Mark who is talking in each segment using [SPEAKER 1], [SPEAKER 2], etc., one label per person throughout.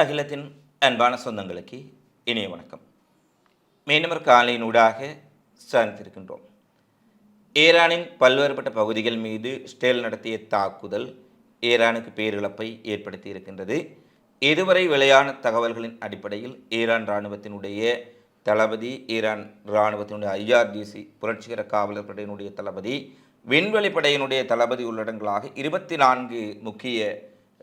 [SPEAKER 1] அகிலத்தின் அன்பான சொந்தங்களுக்கு இனிய வணக்கம் மீனவர் ஊடாக சந்தித்திருக்கின்றோம் ஈரானின் பல்வேறுபட்ட பகுதிகள் மீது ஸ்டேல் நடத்திய தாக்குதல் ஈரானுக்கு பேரிழப்பை ஏற்படுத்தி இருக்கின்றது இதுவரை வெளியான தகவல்களின் அடிப்படையில் ஈரான் இராணுவத்தினுடைய தளபதி ஈரான் இராணுவத்தினுடைய ஐஆர்டிசி புரட்சிகர காவலர் படையினுடைய தளபதி விண்வெளி படையினுடைய தளபதி உள்ளடங்களாக இருபத்தி நான்கு முக்கிய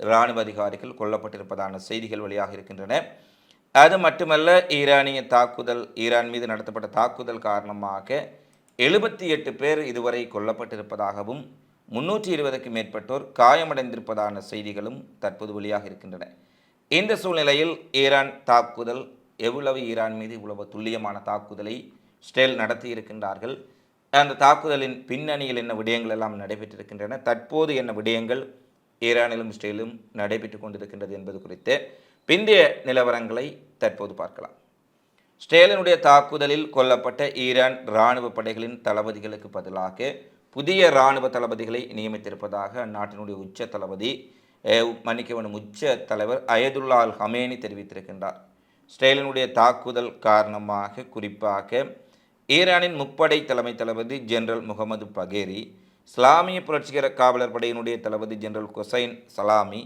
[SPEAKER 1] இராணுவ அதிகாரிகள் கொல்லப்பட்டிருப்பதான செய்திகள் வெளியாக இருக்கின்றன அது மட்டுமல்ல ஈரானிய தாக்குதல் ஈரான் மீது நடத்தப்பட்ட தாக்குதல் காரணமாக எழுபத்தி எட்டு பேர் இதுவரை கொல்லப்பட்டிருப்பதாகவும் முன்னூற்றி இருபதுக்கும் மேற்பட்டோர் காயமடைந்திருப்பதான செய்திகளும் தற்போது வெளியாக இருக்கின்றன இந்த சூழ்நிலையில் ஈரான் தாக்குதல் எவ்வளவு ஈரான் மீது இவ்வளவு துல்லியமான தாக்குதலை ஸ்டேல் நடத்தி இருக்கின்றார்கள் அந்த தாக்குதலின் பின்னணியில் என்ன விடயங்கள் எல்லாம் நடைபெற்றிருக்கின்றன தற்போது என்ன விடயங்கள் ஈரானிலும் இஸ்ரேலும் நடைபெற்று கொண்டிருக்கின்றது என்பது குறித்து பிந்தைய நிலவரங்களை தற்போது பார்க்கலாம் ஸ்டேலினுடைய தாக்குதலில் கொல்லப்பட்ட ஈரான் இராணுவ படைகளின் தளபதிகளுக்கு பதிலாக புதிய இராணுவ தளபதிகளை நியமித்திருப்பதாக அந்நாட்டினுடைய உச்ச தளபதி மன்னிக்கவனும் உச்ச தலைவர் அயதுல்லா அல் ஹமேனி தெரிவித்திருக்கின்றார் ஸ்டேலினுடைய தாக்குதல் காரணமாக குறிப்பாக ஈரானின் முப்படை தலைமை தளபதி ஜெனரல் முகமது பகேரி இஸ்லாமிய புரட்சிகர காவலர் படையினுடைய தளபதி ஜெனரல் ஹுசைன் சலாமி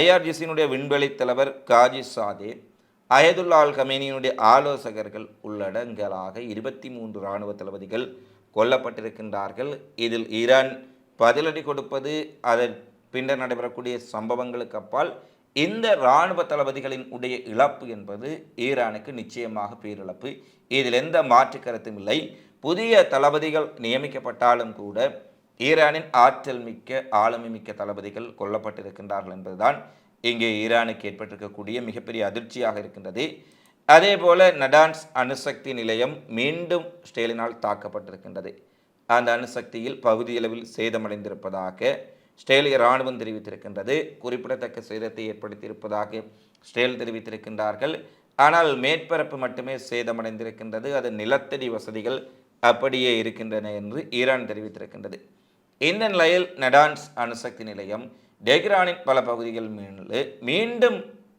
[SPEAKER 1] ஐஆர்ஜிசியினுடைய விண்வெளி தலைவர் காஜி சாதே அயதுல்லா அல் கமேனியினுடைய ஆலோசகர்கள் உள்ளடங்கலாக இருபத்தி மூன்று இராணுவ தளபதிகள் கொல்லப்பட்டிருக்கின்றார்கள் இதில் ஈரான் பதிலடி கொடுப்பது அதன் பின்னர் நடைபெறக்கூடிய சம்பவங்களுக்கு அப்பால் இந்த இராணுவ தளபதிகளின் உடைய இழப்பு என்பது ஈரானுக்கு நிச்சயமாக பேரிழப்பு இதில் எந்த மாற்று கருத்தும் இல்லை புதிய தளபதிகள் நியமிக்கப்பட்டாலும் கூட ஈரானின் ஆற்றல் மிக்க ஆளுமை மிக்க தளபதிகள் கொல்லப்பட்டிருக்கின்றார்கள் என்பதுதான் இங்கே ஈரானுக்கு ஏற்பட்டிருக்கக்கூடிய மிகப்பெரிய அதிர்ச்சியாக இருக்கின்றது அதே போல நடான்ஸ் அணுசக்தி நிலையம் மீண்டும் ஸ்டேலினால் தாக்கப்பட்டிருக்கின்றது அந்த அணுசக்தியில் பகுதியளவில் சேதமடைந்திருப்பதாக ஸ்டேலிய இராணுவம் தெரிவித்திருக்கின்றது குறிப்பிடத்தக்க சேதத்தை ஏற்படுத்தியிருப்பதாக ஸ்டேல் தெரிவித்திருக்கின்றார்கள் ஆனால் மேற்பரப்பு மட்டுமே சேதமடைந்திருக்கின்றது அது நிலத்தடி வசதிகள் அப்படியே இருக்கின்றன என்று ஈரான் தெரிவித்திருக்கின்றது இந்த நிலையில் நெடான்ஸ் அணுசக்தி நிலையம் டெஹ்ரானின் பல பகுதிகள் மீண்டு மீண்டும்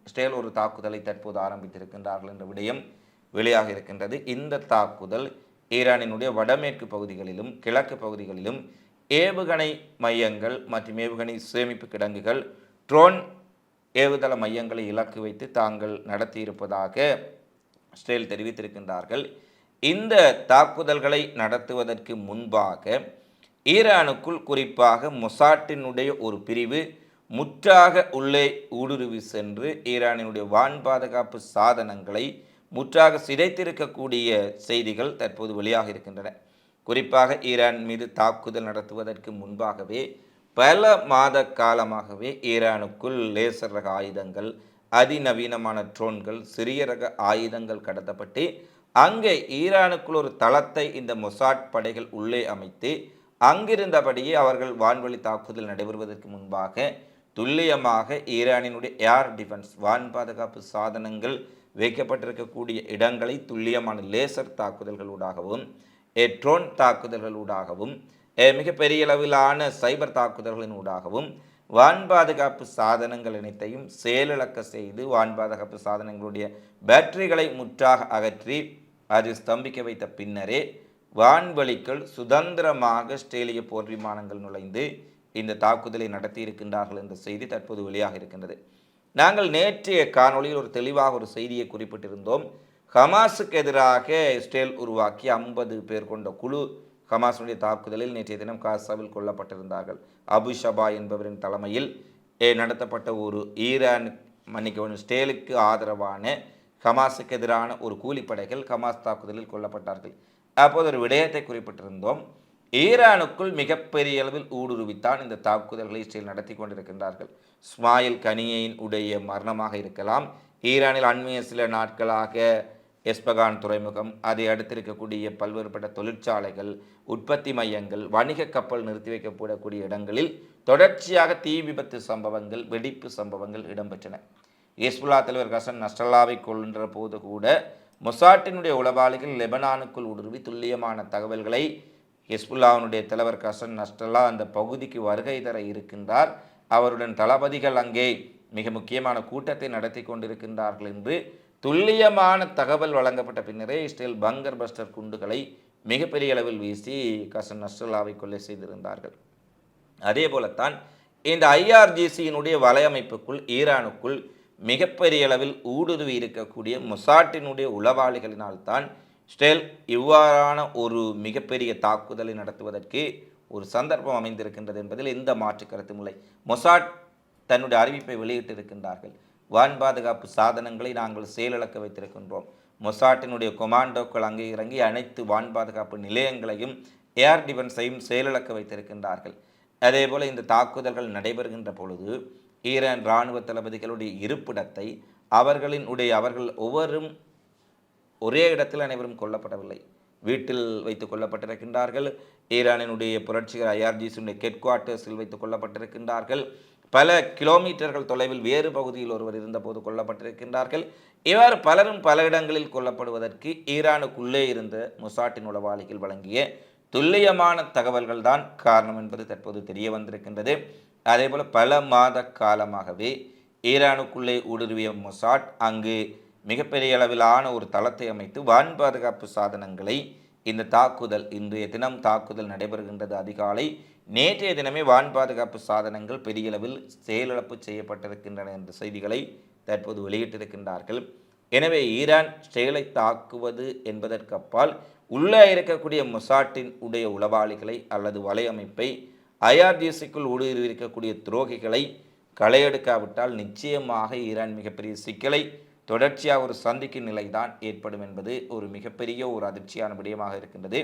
[SPEAKER 1] ஸ்டேல் ஒரு தாக்குதலை தற்போது ஆரம்பித்திருக்கின்றார்கள் என்ற விடயம் வெளியாக இருக்கின்றது இந்த தாக்குதல் ஈரானினுடைய வடமேற்கு பகுதிகளிலும் கிழக்கு பகுதிகளிலும் ஏவுகணை மையங்கள் மற்றும் ஏவுகணை சேமிப்பு கிடங்குகள் ட்ரோன் ஏவுதள மையங்களை இலக்கு வைத்து தாங்கள் நடத்தியிருப்பதாக ஸ்டேல் தெரிவித்திருக்கின்றார்கள் இந்த தாக்குதல்களை நடத்துவதற்கு முன்பாக ஈரானுக்குள் குறிப்பாக மொசாட்டினுடைய ஒரு பிரிவு முற்றாக உள்ளே ஊடுருவி சென்று ஈரானினுடைய வான் பாதுகாப்பு சாதனங்களை முற்றாக சிதைத்திருக்கக்கூடிய செய்திகள் தற்போது வெளியாக இருக்கின்றன குறிப்பாக ஈரான் மீது தாக்குதல் நடத்துவதற்கு முன்பாகவே பல மாத காலமாகவே ஈரானுக்குள் லேசர் ரக ஆயுதங்கள் அதிநவீனமான ட்ரோன்கள் சிறிய ரக ஆயுதங்கள் கடத்தப்பட்டு அங்கே ஈரானுக்குள் ஒரு தளத்தை இந்த மொசாட் படைகள் உள்ளே அமைத்து அங்கிருந்தபடியே அவர்கள் வான்வழி தாக்குதல் நடைபெறுவதற்கு முன்பாக துல்லியமாக ஈரானினுடைய ஏர் டிஃபென்ஸ் வான் பாதுகாப்பு சாதனங்கள் வைக்கப்பட்டிருக்கக்கூடிய இடங்களை துல்லியமான லேசர் தாக்குதல்களூடாகவும் ட்ரோன் தாக்குதல்களூடாகவும் மிகப்பெரிய அளவிலான சைபர் ஊடாகவும் வான் பாதுகாப்பு சாதனங்கள் அனைத்தையும் செயலிழக்க செய்து வான் பாதுகாப்பு சாதனங்களுடைய பேட்டரிகளை முற்றாக அகற்றி அது ஸ்தம்பிக்க வைத்த பின்னரே வான்வழிக்குள் சுதந்திரமாக ஆஸ்திரேலிய போர் விமானங்கள் நுழைந்து இந்த தாக்குதலை நடத்தியிருக்கின்றார்கள் என்ற செய்தி தற்போது வெளியாக இருக்கின்றது நாங்கள் நேற்றைய காணொளியில் ஒரு தெளிவாக ஒரு செய்தியை குறிப்பிட்டிருந்தோம் ஹமாஸுக்கு எதிராக இஸ்ரேல் உருவாக்கி ஐம்பது பேர் கொண்ட குழு ஹமாஸுடைய தாக்குதலில் நேற்றைய தினம் காசாவில் கொல்லப்பட்டிருந்தார்கள் அபு ஷபா என்பவரின் தலைமையில் நடத்தப்பட்ட ஒரு ஈரான் மன்னிக்கவன் ஸ்டேலுக்கு ஆதரவான ஹமாஸுக்கு எதிரான ஒரு கூலிப்படைகள் ஹமாஸ் தாக்குதலில் கொல்லப்பட்டார்கள் அப்போது ஒரு விடயத்தை குறிப்பிட்டிருந்தோம் ஈரானுக்குள் மிகப்பெரிய அளவில் ஊடுருவித்தான் இந்த தாக்குதல்களை இஸ்ரேல் நடத்தி கொண்டிருக்கின்றார்கள் ஸ்மாயில் கனியின் உடைய மரணமாக இருக்கலாம் ஈரானில் அண்மைய சில நாட்களாக எஸ்பகான் துறைமுகம் அதை அடுத்திருக்கக்கூடிய பல்வேறுபட்ட தொழிற்சாலைகள் உற்பத்தி மையங்கள் வணிக கப்பல் நிறுத்தி வைக்கப்படக்கூடிய இடங்களில் தொடர்ச்சியாக தீ விபத்து சம்பவங்கள் வெடிப்பு சம்பவங்கள் இடம்பெற்றன ஹிஸ்புல்லா தலைவர் ஹசன் நஸ்டல்லாவை கொள்கின்ற போது கூட மொசாட்டினுடைய உளவாளிகள் லெபனானுக்குள் ஊடுருவி துல்லியமான தகவல்களை ஹிஸ்புல்லாவினுடைய தலைவர் கசன் நஸ்டல்லா அந்த பகுதிக்கு வருகை தர இருக்கின்றார் அவருடன் தளபதிகள் அங்கே மிக முக்கியமான கூட்டத்தை நடத்தி கொண்டிருக்கின்றார்கள் என்று துல்லியமான தகவல் வழங்கப்பட்ட பின்னரே இஸ்ரேல் பங்கர் பஸ்டர் குண்டுகளை மிகப்பெரிய அளவில் வீசி கசன் நஸ்டல்லாவை கொள்ளை செய்திருந்தார்கள் அதே போலத்தான் இந்த ஐஆர்ஜிசியினுடைய வலையமைப்புக்குள் ஈரானுக்குள் மிகப்பெரிய அளவில் ஊடுருவி இருக்கக்கூடிய மொசாட்டினுடைய உளவாளிகளினால்தான் ஸ்டெல் இவ்வாறான ஒரு மிகப்பெரிய தாக்குதலை நடத்துவதற்கு ஒரு சந்தர்ப்பம் அமைந்திருக்கின்றது என்பதில் எந்த மாற்று கருத்தும் இல்லை மொசாட் தன்னுடைய அறிவிப்பை வெளியிட்டிருக்கின்றார்கள் வான் பாதுகாப்பு சாதனங்களை நாங்கள் செயலிழக்க வைத்திருக்கின்றோம் மொசாட்டினுடைய கொமாண்டோக்கள் அங்கே இறங்கி அனைத்து வான் பாதுகாப்பு நிலையங்களையும் ஏர் டிஃபென்ஸையும் செயலிழக்க வைத்திருக்கின்றார்கள் அதேபோல் இந்த தாக்குதல்கள் நடைபெறுகின்ற பொழுது ஈரான் இராணுவ தளபதிகளுடைய இருப்பிடத்தை அவர்களின் உடைய அவர்கள் ஒவ்வொரும் ஒரே இடத்தில் அனைவரும் கொல்லப்படவில்லை வீட்டில் வைத்து கொல்லப்பட்டிருக்கின்றார்கள் ஈரானினுடைய புரட்சிகர் ஐஆர்ஜிசுடைய ஹெட் குவார்ட்டர்ஸில் வைத்து கொல்லப்பட்டிருக்கின்றார்கள் பல கிலோமீட்டர்கள் தொலைவில் வேறு பகுதியில் ஒருவர் இருந்தபோது கொல்லப்பட்டிருக்கின்றார்கள் இவர் பலரும் பல இடங்களில் கொல்லப்படுவதற்கு ஈரானுக்குள்ளே இருந்த முசாட்டின் உளவாளிகள் வழங்கிய துல்லியமான தகவல்கள் தான் காரணம் என்பது தற்போது தெரிய வந்திருக்கின்றது அதேபோல் பல மாத காலமாகவே ஈரானுக்குள்ளே ஊடுருவிய மொசாட் அங்கு மிகப்பெரிய அளவிலான ஒரு தளத்தை அமைத்து வான் பாதுகாப்பு சாதனங்களை இந்த தாக்குதல் இன்றைய தினம் தாக்குதல் நடைபெறுகின்றது அதிகாலை நேற்றைய தினமே வான் பாதுகாப்பு சாதனங்கள் பெரிய அளவில் செயலிழப்பு செய்யப்பட்டிருக்கின்றன என்ற செய்திகளை தற்போது வெளியிட்டிருக்கின்றார்கள் எனவே ஈரான் செயலை தாக்குவது என்பதற்கு அப்பால் உள்ளே இருக்கக்கூடிய மொசாட்டின் உடைய உளவாளிகளை அல்லது வலையமைப்பை ஐஆர்டிசிக்குள் ஊடுருவி இருக்கக்கூடிய துரோகிகளை களையெடுக்காவிட்டால் நிச்சயமாக ஈரான் மிகப்பெரிய சிக்கலை தொடர்ச்சியாக ஒரு சந்திக்கும் நிலைதான் ஏற்படும் என்பது ஒரு மிகப்பெரிய ஒரு அதிர்ச்சியான விடயமாக இருக்கின்றது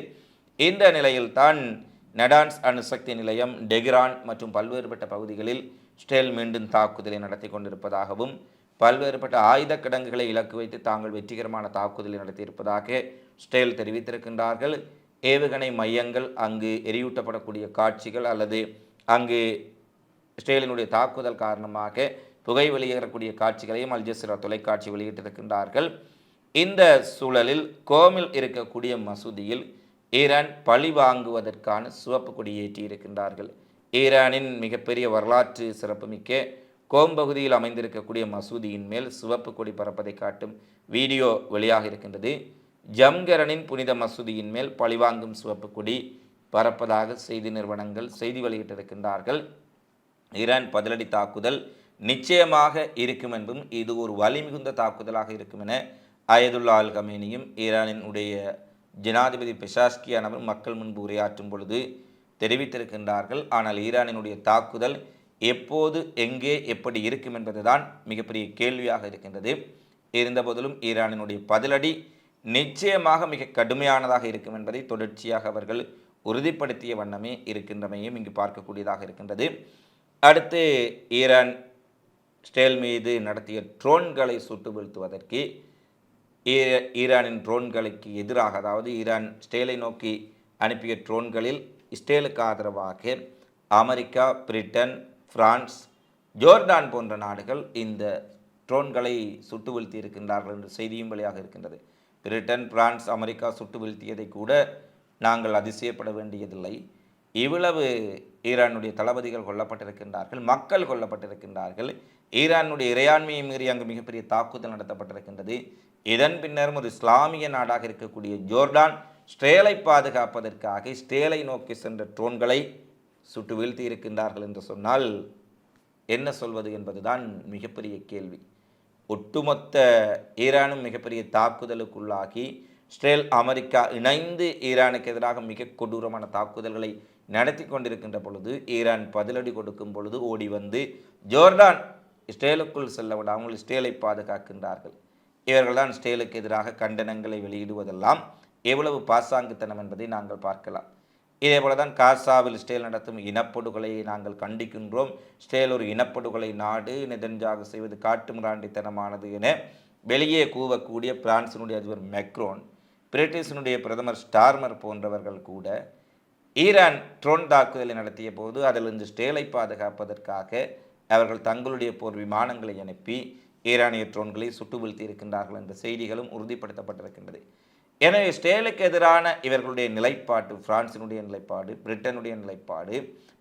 [SPEAKER 1] இந்த நிலையில்தான் நடான்ஸ் அணுசக்தி நிலையம் டெகிரான் மற்றும் பல்வேறுபட்ட பகுதிகளில் ஸ்டேல் மீண்டும் தாக்குதலை நடத்தி கொண்டிருப்பதாகவும் பல்வேறுபட்ட ஆயுத கிடங்குகளை இலக்கு வைத்து தாங்கள் வெற்றிகரமான தாக்குதலை நடத்தியிருப்பதாக ஸ்டேல் தெரிவித்திருக்கின்றார்கள் ஏவுகணை மையங்கள் அங்கு எரியூட்டப்படக்கூடிய காட்சிகள் அல்லது அங்கு இஸ்ரேலினுடைய தாக்குதல் காரணமாக புகை வெளியேறக்கூடிய காட்சிகளையும் அல்ஜசிரா தொலைக்காட்சி வெளியிட்டிருக்கின்றார்கள் இந்த சூழலில் கோமில் இருக்கக்கூடிய மசூதியில் ஈரான் பழி வாங்குவதற்கான சிவப்பு கொடியேற்றி இருக்கின்றார்கள் ஈரானின் மிகப்பெரிய வரலாற்று சிறப்புமிக்க கோம் பகுதியில் அமைந்திருக்கக்கூடிய மசூதியின் மேல் சிவப்பு கொடி பறப்பதை காட்டும் வீடியோ வெளியாக இருக்கின்றது ஜம்கரனின் புனித மசூதியின் மேல் பழிவாங்கும் சிவப்பு கொடி பரப்பதாக செய்தி நிறுவனங்கள் செய்தி வெளியிட்டிருக்கின்றார்கள் ஈரான் பதிலடி தாக்குதல் நிச்சயமாக இருக்கும் என்பதும் இது ஒரு வலிமிகுந்த தாக்குதலாக இருக்கும் என அயதுல்லா அல் கமேனியும் ஈரானின் உடைய ஜனாதிபதி பெஷாஸ்கியானவர் மக்கள் முன்பு உரையாற்றும் பொழுது தெரிவித்திருக்கின்றார்கள் ஆனால் ஈரானினுடைய தாக்குதல் எப்போது எங்கே எப்படி இருக்கும் என்பதுதான் மிகப்பெரிய கேள்வியாக இருக்கின்றது இருந்தபோதிலும் ஈரானினுடைய பதிலடி நிச்சயமாக மிக கடுமையானதாக இருக்கும் என்பதை தொடர்ச்சியாக அவர்கள் உறுதிப்படுத்திய வண்ணமே இருக்கின்றமையும் இங்கு பார்க்கக்கூடியதாக இருக்கின்றது அடுத்து ஈரான் ஸ்டேல் மீது நடத்திய ட்ரோன்களை சுட்டு வீழ்த்துவதற்கு ஈரானின் ட்ரோன்களுக்கு எதிராக அதாவது ஈரான் ஸ்டேலை நோக்கி அனுப்பிய ட்ரோன்களில் ஸ்டேலுக்கு ஆதரவாக அமெரிக்கா பிரிட்டன் பிரான்ஸ் ஜோர்டான் போன்ற நாடுகள் இந்த ட்ரோன்களை சுட்டு வீழ்த்தி இருக்கின்றார்கள் என்ற செய்தியும் வழியாக இருக்கின்றது பிரிட்டன் பிரான்ஸ் அமெரிக்கா சுட்டு வீழ்த்தியதை கூட நாங்கள் அதிசயப்பட வேண்டியதில்லை இவ்வளவு ஈரானுடைய தளபதிகள் கொல்லப்பட்டிருக்கின்றார்கள் மக்கள் கொல்லப்பட்டிருக்கின்றார்கள் ஈரானுடைய இறையாண்மையை மீறி அங்கு மிகப்பெரிய தாக்குதல் நடத்தப்பட்டிருக்கின்றது இதன் பின்னரும் ஒரு இஸ்லாமிய நாடாக இருக்கக்கூடிய ஜோர்டான் ஸ்டேலை பாதுகாப்பதற்காக ஸ்டேலை நோக்கி சென்ற ட்ரோன்களை சுட்டு வீழ்த்தி இருக்கின்றார்கள் என்று சொன்னால் என்ன சொல்வது என்பதுதான் மிகப்பெரிய கேள்வி ஒட்டுமொத்த ஈரானும் மிகப்பெரிய தாக்குதலுக்குள்ளாகி இஸ்ரேல் அமெரிக்கா இணைந்து ஈரானுக்கு எதிராக மிக கொடூரமான தாக்குதல்களை நடத்தி கொண்டிருக்கின்ற பொழுது ஈரான் பதிலடி கொடுக்கும் பொழுது ஓடி வந்து ஜோர்டான் இஸ்ரேலுக்குள் செல்ல விடாமல் அவங்கள் இஸ்ரேலை பாதுகாக்கின்றார்கள் இவர்கள்தான் ஸ்டேலுக்கு எதிராக கண்டனங்களை வெளியிடுவதெல்லாம் எவ்வளவு பாசாங்குத்தனம் என்பதை நாங்கள் பார்க்கலாம் இதே போல தான் காசாவில் ஸ்டேல் நடத்தும் இனப்படுகொலையை நாங்கள் கண்டிக்கின்றோம் ஸ்டேல் ஒரு இனப்படுகொலை நாடு நெதன்ஜாக செய்வது காட்டுமிராண்டித்தனமானது என வெளியே கூவக்கூடிய பிரான்சினுடைய அதிபர் மெக்ரோன் பிரிட்டிஷினுடைய பிரதமர் ஸ்டார்மர் போன்றவர்கள் கூட ஈரான் ட்ரோன் தாக்குதலை நடத்திய போது அதிலிருந்து ஸ்டேலை பாதுகாப்பதற்காக அவர்கள் தங்களுடைய போர் விமானங்களை அனுப்பி ஈரானிய ட்ரோன்களை சுட்டு வீழ்த்தி இருக்கின்றார்கள் என்ற செய்திகளும் உறுதிப்படுத்தப்பட்டிருக்கின்றது எனவே ஸ்டேலுக்கு எதிரான இவர்களுடைய நிலைப்பாடு பிரான்சினுடைய நிலைப்பாடு பிரிட்டனுடைய நிலைப்பாடு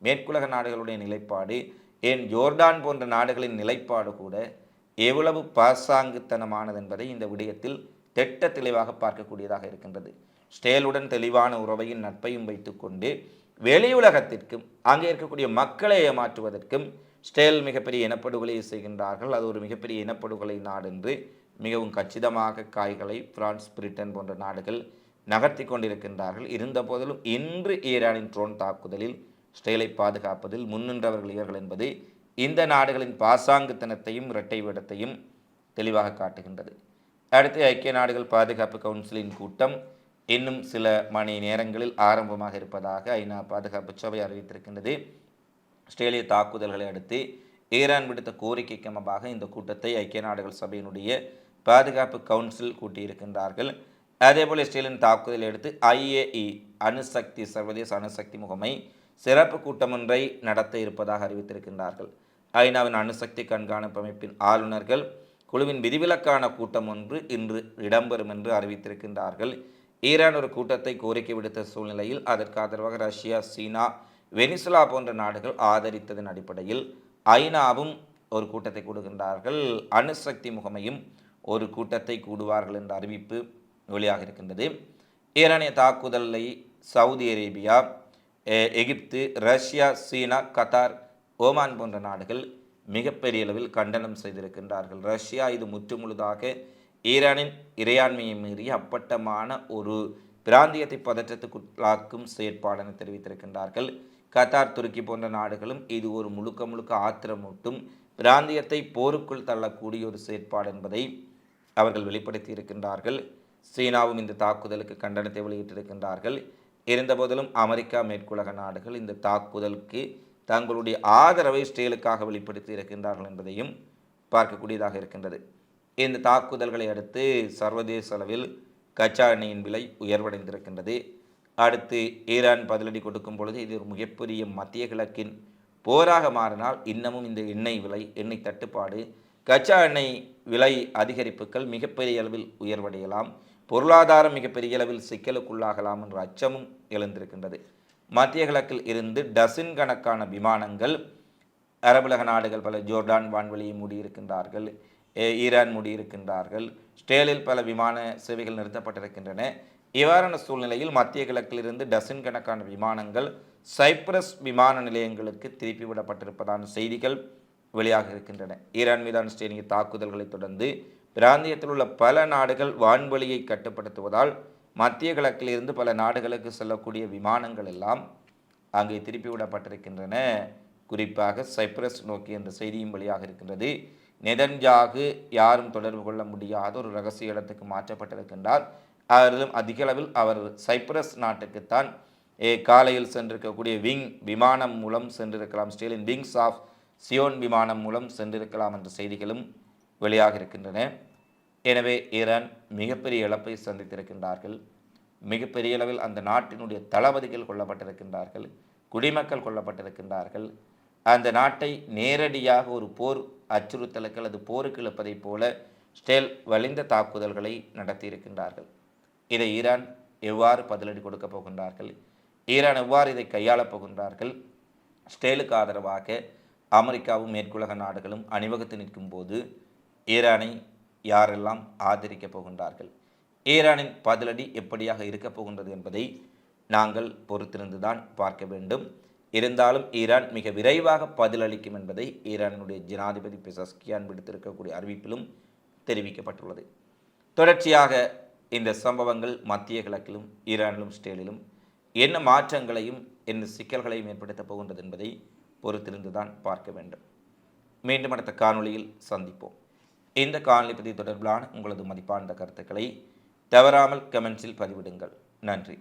[SPEAKER 1] மேற்குலக நாடுகளுடைய நிலைப்பாடு ஏன் ஜோர்டான் போன்ற நாடுகளின் நிலைப்பாடு கூட எவ்வளவு பாசாங்குத்தனமானது என்பதை இந்த விடயத்தில் திட்ட தெளிவாக பார்க்கக்கூடியதாக இருக்கின்றது ஸ்டேலுடன் தெளிவான உறவையும் நட்பையும் வைத்துக்கொண்டு வெளியுலகத்திற்கும் அங்கே இருக்கக்கூடிய மக்களை ஏமாற்றுவதற்கும் ஸ்டேல் மிகப்பெரிய இனப்படுகொலையை செய்கின்றார்கள் அது ஒரு மிகப்பெரிய இனப்படுகொலை நாடு என்று மிகவும் கச்சிதமாக காய்களை பிரான்ஸ் பிரிட்டன் போன்ற நாடுகள் நகர்த்தி கொண்டிருக்கின்றார்கள் இருந்தபோதிலும் இன்று ஈரானின் ட்ரோன் தாக்குதலில் ஸ்டேலை பாதுகாப்பதில் முன்னின்றவர்கள் இவர்கள் என்பது இந்த நாடுகளின் பாசாங்குத்தனத்தையும் இரட்டை விடத்தையும் தெளிவாக காட்டுகின்றது அடுத்து ஐக்கிய நாடுகள் பாதுகாப்பு கவுன்சிலின் கூட்டம் இன்னும் சில மணி நேரங்களில் ஆரம்பமாக இருப்பதாக ஐநா பாதுகாப்பு சபை அறிவித்திருக்கின்றது ஆஸ்திரேலிய தாக்குதல்களை அடுத்து ஈரான் விடுத்த கோரிக்கைக்கு அமைப்பாக இந்த கூட்டத்தை ஐக்கிய நாடுகள் சபையினுடைய பாதுகாப்பு கவுன்சில் கூட்டியிருக்கின்றார்கள் அதேபோல் இஸ்ரேலின் தாக்குதலை எடுத்து ஐஏஇ அணுசக்தி சர்வதேச அணுசக்தி முகமை சிறப்பு கூட்டமொன்றை நடத்த இருப்பதாக அறிவித்திருக்கின்றார்கள் ஐநாவின் அணுசக்தி கண்காணிப்பு அமைப்பின் ஆளுநர்கள் குழுவின் விதிவிலக்கான கூட்டம் ஒன்று இன்று இடம்பெறும் என்று அறிவித்திருக்கின்றார்கள் ஈரான் ஒரு கூட்டத்தை கோரிக்கை விடுத்த சூழ்நிலையில் அதற்கு ஆதரவாக ரஷ்யா சீனா வெனிசுலா போன்ற நாடுகள் ஆதரித்ததன் அடிப்படையில் ஐநாவும் ஒரு கூட்டத்தை கூடுகின்றார்கள் அணுசக்தி முகமையும் ஒரு கூட்டத்தை கூடுவார்கள் என்ற அறிவிப்பு வெளியாக இருக்கின்றது ஈரானிய தாக்குதலை Saudi Arabia Egypt Russia China Qatar Oman போன்ற நாடுகள் மிகப்பெரிய அளவில் கண்டனம் செய்திருக்கின்றார்கள் ரஷ்யா இது முற்றுமுழுதாக ஈரானின் இறையாண்மையை மீறி அப்பட்டமான ஒரு பிராந்தியத்தை பதற்றத்துக்குள்ளாக்கும் செயற்பாடென தெரிவித்திருக்கின்றார்கள் கத்தார் துருக்கி போன்ற நாடுகளும் இது ஒரு முழுக்க முழுக்க ஆத்திரமூட்டும் பிராந்தியத்தை போருக்குள் தள்ளக்கூடிய ஒரு செயற்பாடு என்பதை அவர்கள் வெளிப்படுத்தி இருக்கின்றார்கள் சீனாவும் இந்த தாக்குதலுக்கு கண்டனத்தை வெளியிட்டிருக்கின்றார்கள் இருந்தபோதிலும் அமெரிக்கா மேற்குலக நாடுகள் இந்த தாக்குதலுக்கு தங்களுடைய ஆதரவை இஸ்ரேலுக்காக வெளிப்படுத்தி இருக்கின்றார்கள் என்பதையும் பார்க்கக்கூடியதாக இருக்கின்றது இந்த தாக்குதல்களை அடுத்து சர்வதேச அளவில் கச்சா எண்ணெயின் விலை உயர்வடைந்திருக்கின்றது அடுத்து ஈரான் பதிலடி கொடுக்கும் பொழுது இது ஒரு மிகப்பெரிய மத்திய கிழக்கின் போராக மாறினால் இன்னமும் இந்த எண்ணெய் விலை எண்ணெய் தட்டுப்பாடு கச்சா எண்ணெய் விலை அதிகரிப்புகள் மிகப்பெரிய அளவில் உயர்வடையலாம் பொருளாதாரம் மிகப்பெரிய அளவில் சிக்கலுக்குள்ளாகலாம் என்ற அச்சமும் எழுந்திருக்கின்றது மத்திய கிழக்கில் இருந்து டசின் கணக்கான விமானங்கள் அரபுலக நாடுகள் பல ஜோர்டான் வான்வெளியை மூடியிருக்கின்றார்கள் ஈரான் மூடியிருக்கின்றார்கள் ஸ்டேலில் பல விமான சேவைகள் நிறுத்தப்பட்டிருக்கின்றன இவ்வாறான சூழ்நிலையில் மத்திய கிழக்கிலிருந்து டசின் கணக்கான விமானங்கள் சைப்ரஸ் விமான நிலையங்களுக்கு திருப்பிவிடப்பட்டிருப்பதான செய்திகள் வெளியாக இருக்கின்றன ஈரான் மீதான இஸ்ரேலிய தாக்குதல்களை தொடர்ந்து பிராந்தியத்தில் உள்ள பல நாடுகள் வான்வெளியை கட்டுப்படுத்துவதால் மத்திய கிழக்கில் இருந்து பல நாடுகளுக்கு செல்லக்கூடிய விமானங்கள் எல்லாம் அங்கே திருப்பிவிடப்பட்டிருக்கின்றன குறிப்பாக சைப்ரஸ் நோக்கி என்ற செய்தியும் வெளியாக இருக்கின்றது நெதன்ஜாகு யாரும் தொடர்பு கொள்ள முடியாத ஒரு ரகசிய இடத்துக்கு மாற்றப்பட்டிருக்கின்றார் அவர்களும் அதிக அளவில் அவர் சைப்ரஸ் நாட்டுக்குத்தான் காலையில் சென்றிருக்கக்கூடிய விங் விமானம் மூலம் சென்றிருக்கலாம் ஸ்டீலின் விங்ஸ் ஆஃப் சியோன் விமானம் மூலம் சென்றிருக்கலாம் என்ற செய்திகளும் வெளியாக இருக்கின்றன எனவே ஈரான் மிகப்பெரிய இழப்பை சந்தித்திருக்கின்றார்கள் மிகப்பெரிய அளவில் அந்த நாட்டினுடைய தளபதிகள் கொல்லப்பட்டிருக்கின்றார்கள் குடிமக்கள் கொல்லப்பட்டிருக்கின்றார்கள் அந்த நாட்டை நேரடியாக ஒரு போர் அச்சுறுத்தலுக்கு அல்லது போருக்கு இழுப்பதைப் போல ஸ்டேல் வலிந்த தாக்குதல்களை நடத்தியிருக்கின்றார்கள் இதை ஈரான் எவ்வாறு பதிலடி கொடுக்கப் போகின்றார்கள் ஈரான் எவ்வாறு இதை கையாளப் போகின்றார்கள் ஸ்டேலுக்கு ஆதரவாக அமெரிக்காவும் மேற்குலக நாடுகளும் அணிவகுத்து நிற்கும் போது ஈரானை யாரெல்லாம் ஆதரிக்கப் போகின்றார்கள் ஈரானின் பதிலடி எப்படியாக இருக்கப் போகின்றது என்பதை நாங்கள் பொறுத்திருந்துதான் பார்க்க வேண்டும் இருந்தாலும் ஈரான் மிக விரைவாக பதிலளிக்கும் என்பதை ஈரானுடைய ஜனாதிபதி பெசஸ்கியான் விடுத்திருக்கக்கூடிய அறிவிப்பிலும் தெரிவிக்கப்பட்டுள்ளது தொடர்ச்சியாக இந்த சம்பவங்கள் மத்திய கிழக்கிலும் ஈரானிலும் ஸ்டேலிலும் என்ன மாற்றங்களையும் என்ன சிக்கல்களையும் ஏற்படுத்தப் போகின்றது என்பதை பொறுத்திருந்து தான் பார்க்க வேண்டும் மீண்டும் அடுத்த காணொளியில் சந்திப்போம் இந்த காணொலி பதிவு தொடர்பிலான உங்களது மதிப்பார்ந்த கருத்துக்களை தவறாமல் கமெண்ட்ஸில் பதிவிடுங்கள் நன்றி